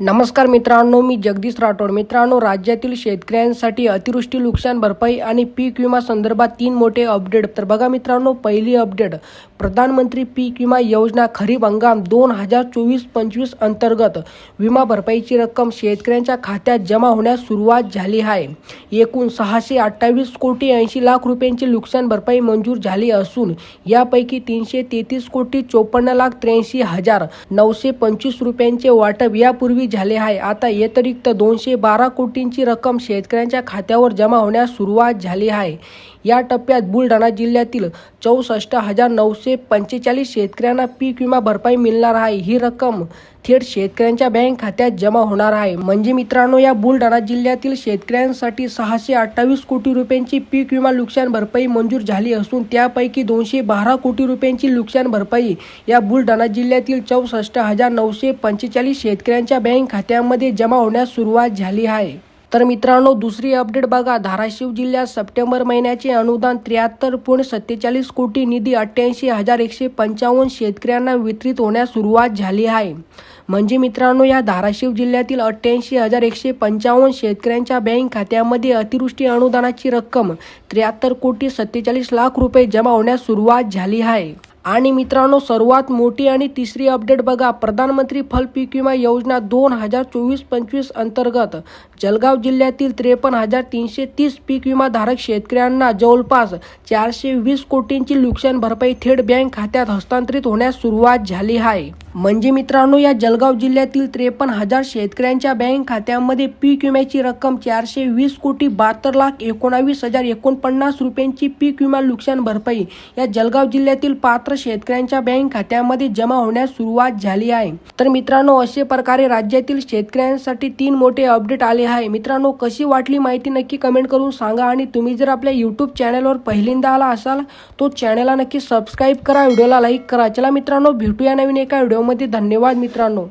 नमस्कार मित्रांनो मी जगदीश राठोड. मित्रांनो राज्यातील शेतकऱ्यांसाठी अतिवृष्टी नुकसान भरपाई आणि पीक विमा संदर्भात तीन मोठे अपडेट. तर बघा मित्रांनो पहिली अपडेट. प्रधानमंत्री पीक विमा योजना खरीप हंगाम दोन हजार चोवीस पंचवीस अंतर्गत. विमा भरपाईची रक्कम शेतकऱ्यांच्या खात्यात जमा होण्यास सुरुवात झाली आहे. एकूण सहाशे अठ्ठावीस कोटी ऐंशी लाख रुपयांची नुकसान भरपाई मंजूर झाली असून यापैकी तीनशे तेहतीस कोटी चोपन्न लाख त्र्याऐंशी हजार नऊशे पंचवीस रुपयांचे वाटप यापूर्वी झाले आहे. आता व्यतिरिक्त दोनशे बारा कोटींची रक्कम शेतकऱ्यांच्या खात्यावर जमा होण्यास सुरुवात झाली आहे. या टप्प्यात बुलढाणा जिल्ह्यातील चौसष्ट हजार नऊशे पंचेचाळीस शेतकऱ्यांना पीक विमा भरपाई मिळणार आहे. ही रक्कम थेट शेतकऱ्यांच्या बँक खात्यात जमा होणार आहे. म्हणजे मित्रांनो या बुलढाणा जिल्ह्यातील शेतकऱ्यांसाठी सहाशे अठ्ठावीस कोटी रुपयांची पीक विमा नुकसान भरपाई मंजूर झाली असून त्यापैकी दोनशे बारा कोटी रुपयांची नुकसान भरपाई या बुलढाणा जिल्ह्यातील चौसष्ट हजार नऊशे पंचेचाळीस शेतकऱ्यांच्या बँक खात्यामध्ये जमा होण्यास सुरुवात झाली आहे. तर मित्रांनो दुसरी अपडेट बघा. धाराशिव जिल्ह्यात सप्टेंबर महिन्याचे अनुदान त्र्याहत्तर पॉईंट सत्तेचाळीस कोटी निधी अठ्ठ्याऐंशी हजार एकशे पंचावन्न शेतकऱ्यांना वितरित होण्यास सुरुवात झाली आहे. म्हणजे मित्रांनो या धाराशिव जिल्ह्यातील अठ्ठ्याऐंशी हजार एकशे पंचावन्न शेतकऱ्यांच्या बँक खात्यामध्ये अतिवृष्टी अनुदानाची रक्कम त्र्याहत्तर कोटी सत्तेचाळीस लाख रुपये जमा होण्यास सुरुवात झाली आहे. आणि मित्रांनो सर्वात मोठी आणि तिसरी अपडेट बघा. प्रधानमंत्री फल पीक विमा योजना दोन हजार चोवीस पंचवीस अंतर्गत. जळगाव जिल्ह्यातील त्रेपन्न हजार तीनशे तीस पीक विमा धारक शेतकऱ्यांना जवळपास चारशे वीस कोटींची नुकसान भरपाई थेट बँक खात्यात हस्तांतरित होण्यास सुरुवात झाली आहे. म्हणजे मित्रांनो या जळगाव जिल्ह्यातील त्रेपन्न हजार शेतकऱ्यांच्या बँक खात्यामध्ये पीक विम्याची रक्कम चारशे वीस कोटी बहात्तर लाख एकोणावीस हजार एकोणपन्नास रुपयांची पीक विमा नुकसान भरपाई या जळगाव जिल्ह्यातील पात्र शेतकऱ्यांच्या बँक खात्यामध्ये जमा होण्यास सुरुवात झाली आहे. तर मित्रांनो अशा प्रकारे राज्यातील शेतकऱ्यांसाठी तीन मोठे अपडेट आले आहे. मित्रांनो कशी वाटली माहिती नक्की कमेंट करून सांगा आणि तुम्ही जर आपल्या यूट्यूब चॅनलवर पहिल्यांदा आला असाल तो चॅनलला नक्की सबस्क्राईब करा व्हिडिओला लाईक करा. चला मित्रांनो भेटूया नवीन एका व्हिडिओमध्ये धन्यवाद मित्रांनो.